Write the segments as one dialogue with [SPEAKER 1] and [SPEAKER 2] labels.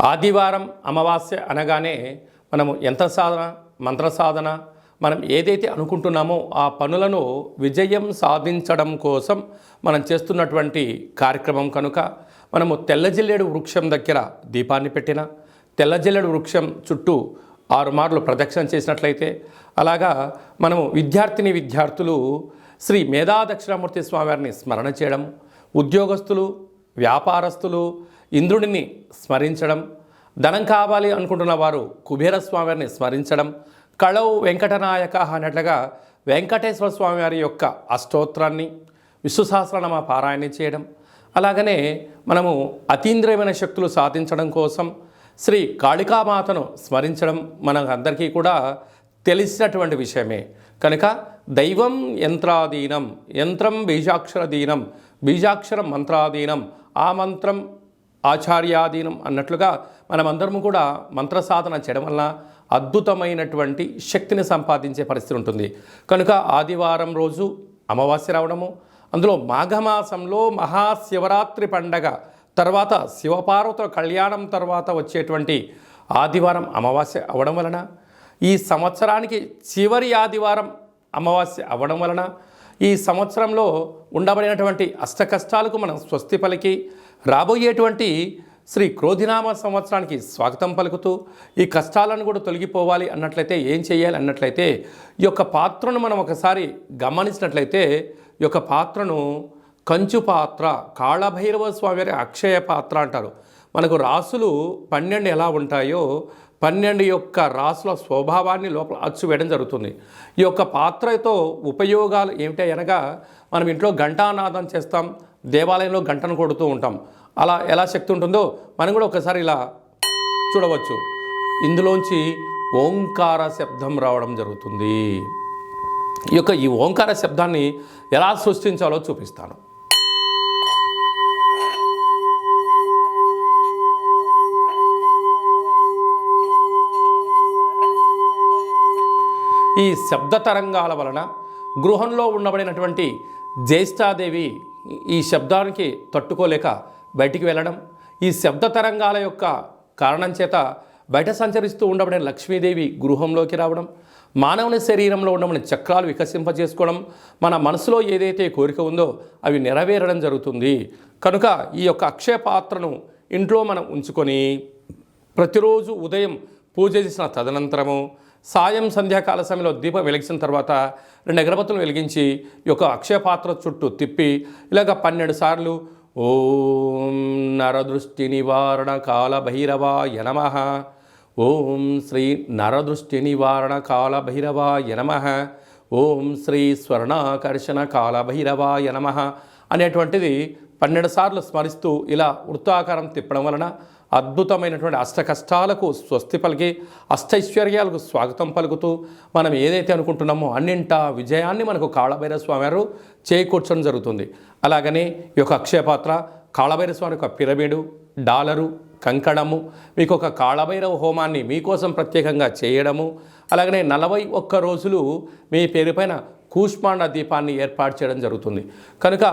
[SPEAKER 1] ఆదివారం అమావాస్య అనగానే మనము యంత్ర సాధన? మంత్ర సాధన? మనం ఏదైతే అనుకుంటున్నామో ఆ పనులను విజయం సాధించడం కోసం మనం చేస్తున్నటువంటి కార్యక్రమం కనుక మనము తెల్లజిల్లేడు వృక్షం దగ్గర దీపాన్ని పెట్టిన తెల్లజిల్లేడు వృక్షం చుట్టూ ఆరు మార్లు ప్రదక్షిణ చేసినట్లయితే అలాగా మనము విద్యార్థిని విద్యార్థులు శ్రీ మేధా దక్షిణామూర్తి స్వామివారిని స్మరణ చేయడం ఉద్యోగస్తులు వ్యాపారస్తులు ఇంద్రుడిని స్మరించడం ధనం కావాలి అనుకుంటున్న వారు కుబేర స్మరించడం కళవు వెంకటనాయక అన్నట్లుగా వెంకటేశ్వర స్వామివారి యొక్క అష్టోత్తరాన్ని విశ్వసహస్రనామ పారాయణ చేయడం అలాగనే మనము అతీంద్రియమైన శక్తులు సాధించడం కోసం శ్రీ కాళికామాతను స్మరించడం మనందరికీ కూడా తెలిసినటువంటి విషయమే. కనుక దైవం యంత్రాధీనం యంత్రం బీజాక్షరధీనం బీజాక్షరం మంత్రాధీనం ఆ మంత్రం ఆచార్యాధీనం అన్నట్లుగా మనమందరం కూడా మంత్ర సాధన చేయడం వల్ల అద్భుతమైనటువంటి శక్తిని సంపాదించే పరిస్థితి ఉంటుంది. కనుక ఆదివారం రోజు అమావాస్య రావడము అందులో మాఘమాసంలో మహాశివరాత్రి పండగ తర్వాత శివపార్వతుల కళ్యాణం తర్వాత వచ్చేటువంటి ఆదివారం అమావాస్య అవ్వడం వలన ఈ సంవత్సరానికి చివరి ఆదివారం అమావాస్య అవ్వడం వలన ఈ సంవత్సరంలో ఉండబడినటువంటి అష్ట కష్టాలకు మనం స్వస్తి పలికి రాబోయేటువంటి శ్రీ క్రోధినామ సంవత్సరానికి స్వాగతం పలుకుతూ ఈ కష్టాలను కూడా తొలగిపోవాలి అన్నట్లయితే ఏం చేయాలి అన్నట్లయితే ఈ యొక్క పాత్రను మనం ఒకసారి గమనించినట్లయితే ఈ యొక్క పాత్రను కంచు పాత్ర కాళభైరవ స్వామి వారి అక్షయ పాత్ర అంటారు. మనకు రాసులు పన్నెండు ఎలా ఉంటాయో పన్నెండు యొక్క రాసుల స్వభావాన్ని లోపల అచ్చువేయడం జరుగుతుంది. ఈ యొక్క పాత్రతో ఉపయోగాలు ఏమిటి అనగా మనం ఇంట్లో ఘంటానాదం చేస్తాం దేవాలయంలో గంటను కొడుతూ ఉంటాం. అలా ఎలా శక్తి ఉంటుందో మనం కూడా ఒకసారి ఇలా చూడవచ్చు. ఇందులోంచి ఓంకార శబ్దం రావడం జరుగుతుంది. ఈ యొక్క ఈ ఓంకార శబ్దాన్ని ఎలా సృష్టించాలో చూపిస్తాను. ఈ శబ్ద తరంగాల వలన గృహంలో ఉండబడినటువంటి జ్యేష్ఠాదేవి ఈ శబ్దానికి తట్టుకోలేక బయటికి వెళ్ళడం ఈ శబ్ద తరంగాల యొక్క కారణం చేత బయట సంచరిస్తూ ఉండబడిన లక్ష్మీదేవి గృహంలోకి రావడం మానవుని శరీరంలో ఉండమని చక్రాలు వికసింపజేసుకోవడం మన మనసులో ఏదైతే కోరిక ఉందో అవి నెరవేరడం జరుగుతుంది. కనుక ఈ యొక్క అక్షయ పాత్రను ఇంట్లో మనం ఉంచుకొని ప్రతిరోజు ఉదయం పూజ చేసిన తదనంతరము సాయం సంధ్యాకాల సమయంలో దీపం వెలిగించిన తర్వాత రెండు అగరబత్తులు వెలిగించి ఈ యొక్క అక్షయపాత్ర చుట్టూ తిప్పి ఇలాగ పన్నెండు సార్లు ఓం నరదృష్టి నివారణ కాల భైరవాయ నమ ఓం శ్రీ నరదృష్టి నివారణ కాల భైరవాయ నమ ఓం శ్రీ స్వర్ణాకర్షణ కాల భైరవాయ నమ అనేటువంటిది పన్నెండు సార్లు స్మరిస్తూ ఇలా వృత్తాకారం తిప్పడం వలన అద్భుతమైనటువంటి అష్ట కష్టాలకు స్వస్తి పలికి అష్టైశ్వర్యాలకు స్వాగతం పలుకుతూ మనం ఏదైతే అనుకుంటున్నామో అన్నింటా విజయాన్ని మనకు కాళభైర స్వామి వారు చేకూర్చడం జరుగుతుంది. అలాగనే ఈ యొక్క అక్షయపాత్ర కాళభైర స్వామి యొక్క పిరమిడు డాలరు కంకణము మీకు ఒక కాళభైరవ హోమాన్ని మీకోసం ప్రత్యేకంగా చేయడము అలాగనే నలభై ఒక్క రోజులు మీ పేరుపైన కూష్మాండ దీపాన్ని ఏర్పాటు చేయడం జరుగుతుంది. కనుక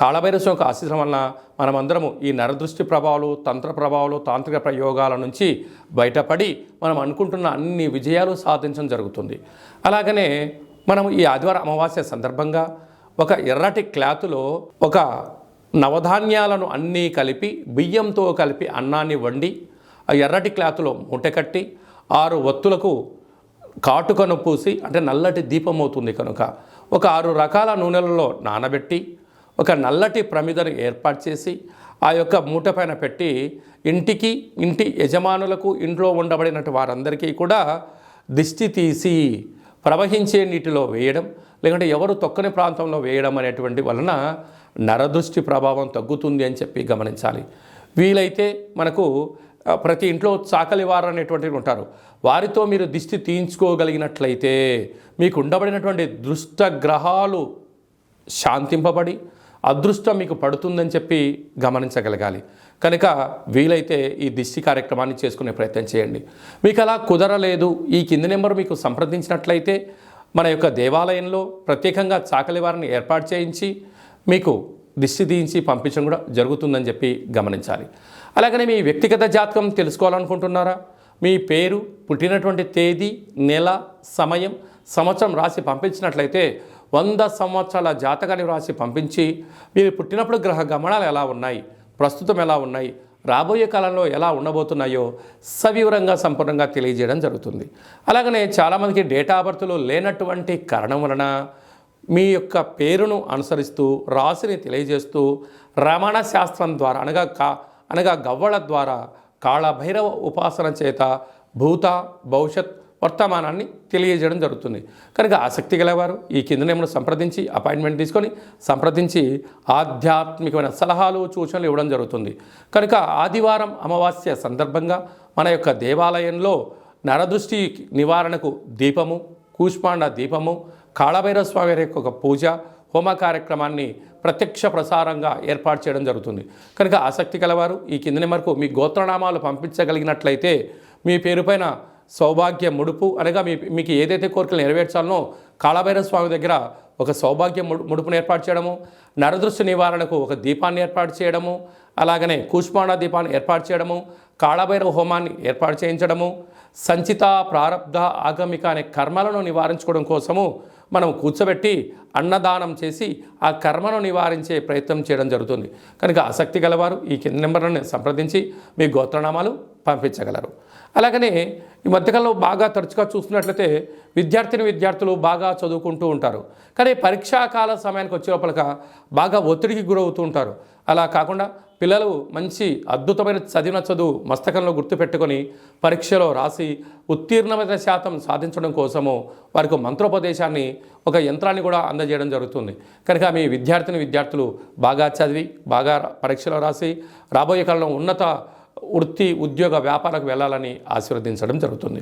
[SPEAKER 1] కాళభైరవ యొక్క ఆశీస్సుల వలన మనమందరము ఈ నరదృష్టి ప్రభావాలు తంత్ర ప్రభావాలు తాంత్రిక ప్రయోగాల నుంచి బయటపడి మనం అనుకుంటున్న అన్ని విజయాలు సాధించడం జరుగుతుంది. అలాగనే మనం ఈ ఆదివారం అమావాస్య సందర్భంగా ఒక ఎర్రటి క్లాత్లో ఒక నవధాన్యాలను అన్నీ కలిపి బియ్యంతో కలిపి అన్నాన్ని వండి ఆ ఎర్రటి క్లాత్లో మూట కట్టి ఆరు ఒత్తులకు కాటుకను పూసి అంటే నల్లటి దీపం అవుతుంది కనుక ఒక ఆరు రకాల నూనెలలో నానబెట్టి ఒక నల్లటి ప్రమిదను ఏర్పాటు చేసి ఆ యొక్క మూట పైన పెట్టి ఇంటికి ఇంటి యజమానులకు ఇంట్లో ఉండబడినటువంటి వారందరికీ కూడా దిష్టి తీసి ప్రవహించే నీటిలో వేయడం లేకుంటే ఎవరు తొక్కని ప్రాంతంలో వేయడం అనేటువంటి వలన నరదృష్టి ప్రభావం తగ్గుతుంది అని చెప్పి గమనించాలి. వీలైతే మనకు ప్రతి ఇంట్లో చాకలి వారు అనేటువంటివి ఉంటారు. వారితో మీరు దిష్టి తీయించుకోగలిగినట్లయితే మీకు ఉండబడినటువంటి దృష్ట గ్రహాలు శాంతింపబడి అదృష్టం మీకు పడుతుందని చెప్పి గమనించగలగాలి. కనుక వీలైతే ఈ దిష్టి కార్యక్రమాన్ని చేసుకునే ప్రయత్నం చేయండి. మీకు అలా కుదరలేదు ఈ కింది నెంబర్ మీకు సంప్రదించినట్లయితే మన యొక్క దేవాలయంలో ప్రత్యేకంగా చాకలి వారిని ఏర్పాటు చేయించి మీకు దిష్టి తీయించి పంపించడం కూడా జరుగుతుందని చెప్పి గమనించాలి. అలాగనే మీ వ్యక్తిగత జాతకం తెలుసుకోవాలనుకుంటున్నారా? మీ పేరు పుట్టినటువంటి తేదీ నెల సమయం సంవత్సరం రాసి పంపించినట్లయితే వంద సంవత్సరాల జాతకాన్ని రాసి పంపించి మీరు పుట్టినప్పుడు గ్రహ గమనాలు ఎలా ఉన్నాయి? ప్రస్తుతం ఎలా ఉన్నాయి? రాబోయే కాలంలో ఎలా ఉండబోతున్నాయో సవివరంగా సంపూర్ణంగా తెలియజేయడం జరుగుతుంది. అలాగనే చాలామందికి డేటా బర్త్లు లేనటువంటి కారణం వలన మీ యొక్క పేరును అనుసరిస్తూ రాశిని తెలియజేస్తూ రమణ శాస్త్రం ద్వారా అనగా కా అనగా గవ్వల ద్వారా కాళభైరవ ఉపాసన చేత భూత భవిష్యత్ వర్తమానాన్ని తెలియజేయడం జరుగుతుంది. కనుక ఆసక్తి గలవారు ఈ కింద నేమను సంప్రదించి అపాయింట్మెంట్ తీసుకొని సంప్రదించి ఆధ్యాత్మికమైన సలహాలు సూచనలు ఇవ్వడం జరుగుతుంది. కనుక ఆదివారం అమావాస్య సందర్భంగా మన యొక్క దేవాలయంలో నరదృష్టి నివారణకు దీపము కూష్మాండ దీపము కాళభైరవ స్వామి యొక్క ఒక పూజ హోమ కార్యక్రమాన్ని ప్రత్యక్ష ప్రసారంగా ఏర్పాటు చేయడం జరుగుతుంది. కనుక ఆసక్తి కలవారు ఈ కింద నెంబర్కు మీ గోత్రనామాలు పంపించగలిగినట్లయితే మీ పేరుపైన సౌభాగ్య ముడుపు అనగా మీ మీకు ఏదైతే కోరికలు నెరవేర్చాలనో కాళభైరవ స్వామి దగ్గర ఒక సౌభాగ్య ముడు ముడుపును ఏర్పాటు చేయడము నరదృష్టి నివారణకు ఒక దీపాన్ని ఏర్పాటు చేయడము అలాగనే కూష్మాండ దీపాన్ని ఏర్పాటు చేయడము కాళభైరవ హోమాన్ని ఏర్పాటు చేయించడము సంచిత ప్రారబ్ధ ఆగమిక అనే కర్మలను నివారించుకోవడం కోసము మనం కూర్చోబెట్టి అన్నదానం చేసి ఆ కర్మను నివారించే ప్రయత్నం చేయడం జరుగుతుంది. కనుక ఆసక్తి గలవారు ఈ కింద నెంబర్లను సంప్రదించి మీ గోత్రనామాలు పంపించగలరు. అలాగనే ఈ మధ్యకాలంలో బాగా తరచుగా చూస్తున్నట్లయితే విద్యార్థిని విద్యార్థులు బాగా చదువుకుంటూ ఉంటారు. కానీ పరీక్షాకాల సమయానికి వచ్చే లోపలక బాగా ఒత్తిడికి గురవుతూ ఉంటారు. అలా కాకుండా పిల్లలు మంచి అద్భుతమైన చదివిన చదువు మస్తకంలో గుర్తుపెట్టుకొని పరీక్షలో రాసి ఉత్తీర్ణమైన శాతం సాధించడం కోసము వారికి మంత్రోపదేశాన్ని ఒక యంత్రాన్ని కూడా అందజేయడం జరుగుతుంది. కనుక మీ విద్యార్థిని విద్యార్థులు బాగా చదివి బాగా పరీక్షలో రాసి రాబోయే కాలంలో ఉన్నత వృత్తి ఉద్యోగ వ్యాపారకు వెళ్ళాలని ఆశీర్వదించడం జరుగుతుంది.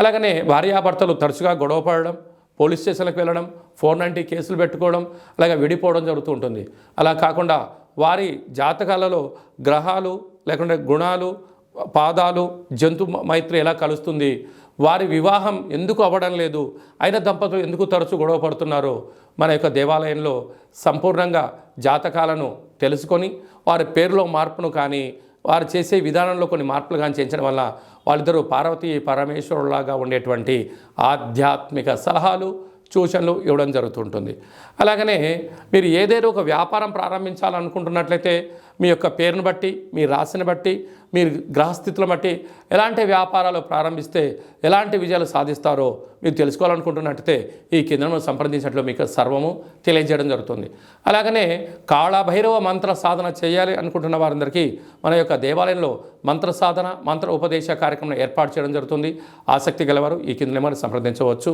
[SPEAKER 1] అలాగనే భార్యాభర్తలు తరచుగా గొడవ పడడం పోలీస్ స్టేషన్లకు వెళ్ళడం ఫోర్ నైంటీ కేసులు పెట్టుకోవడం అలాగే విడిపోవడం జరుగుతూ ఉంటుంది. అలా కాకుండా వారి జాతకాలలో గ్రహాలు లేకుంటే గుణాలు పాదాలు జంతు మైత్రి ఎలా కలుస్తుంది వారి వివాహం ఎందుకు అవ్వడం లేదు అయిన దంపతులు ఎందుకు తరచు గొడవ పడుతున్నారో మన యొక్క దేవాలయంలో సంపూర్ణంగా జాతకాలను తెలుసుకొని వారి పేరులో మార్పును కానీ వారు చేసే విధానంలో కొన్ని మార్పులు కానీ చేయించడం వల్ల వాళ్ళిద్దరూ పార్వతీ పరమేశ్వరులాగా ఉండేటువంటి ఆధ్యాత్మిక సలహాలు సూచనలు ఇవ్వడం జరుగుతుంటుంది అలాగనే మీరు ఏదైనా ఒక వ్యాపారం ప్రారంభించాలనుకుంటున్నట్లయితే మీ యొక్క పేరును బట్టి మీ రాశిని బట్టి మీరు గ్రహస్థితులను బట్టి ఎలాంటి వ్యాపారాలు ప్రారంభిస్తే ఎలాంటి విజయాలు సాధిస్తారో మీరు తెలుసుకోవాలనుకుంటున్నట్టయితే ఈ కిందను సంప్రదించినట్లు మీకు సర్వము తెలియజేయడం జరుగుతుంది. అలాగనే కాళభైరవ మంత్ర సాధన చేయాలి అనుకుంటున్న వారందరికీ మన యొక్క దేవాలయంలో మంత్ర సాధన మంత్ర ఉపదేశ కార్యక్రమం ఏర్పాటు చేయడం జరుగుతుంది. ఆసక్తి గలవారు ఈ కింద నెంబర్ సంప్రదించవచ్చు.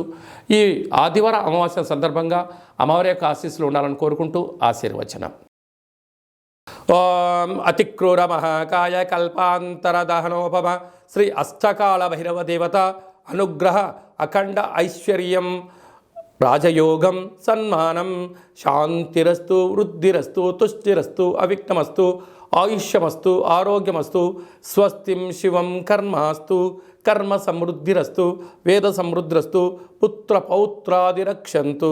[SPEAKER 1] ఈ ఆదివారం అమావాస్య సందర్భంగా అమ్మవారి యొక్క ఆశీస్సులు ఉండాలని కోరుకుంటూ ఆశీర్వచనం. ఓం అతిక్రూర మహాకాయ కల్పాంతర దహనోపమ శ్రీ అష్టకాల భైరవ దేవత అనుగ్రహ అఖండ ఐశ్వర్యం రాజయోగం సన్మానం శాంతిరస్తు వృద్ధిరస్తు తుష్టిరస్తు అవిఘ్నమస్తు ఆయుష్యమస్తు ఆరోగ్యమస్తు స్వస్తిం శివం కర్మాస్తు కర్మ సమృద్ధిరస్తు వేద సమృద్ధిరస్తు పుత్ర పౌత్రాదిరక్షంతు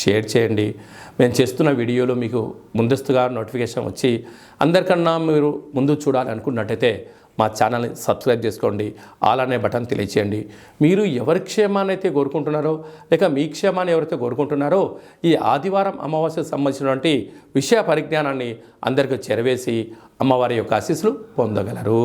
[SPEAKER 1] షేర్ చేయండి. మేము చేస్తున్న వీడియోలు మీకు ముందస్తుగా నోటిఫికేషన్ వచ్చి అందరికన్నా మీరు ముందు చూడాలనుకున్నట్టయితే మా ఛానల్ని సబ్స్క్రైబ్ చేసుకోండి. ఆల్ అనే బటన్ తెలియచేయండి. మీరు ఎవరి క్షేమాన్ని అయితే కోరుకుంటున్నారో లేక మీ క్షేమాన్ని ఎవరైతే కోరుకుంటున్నారో ఈ ఆదివారం అమావాస్యకు సంబంధించినటువంటి విషయ పరిజ్ఞానాన్ని అందరికీ చెరవేసి అమ్మవారి యొక్క ఆశీస్సులు పొందగలరు.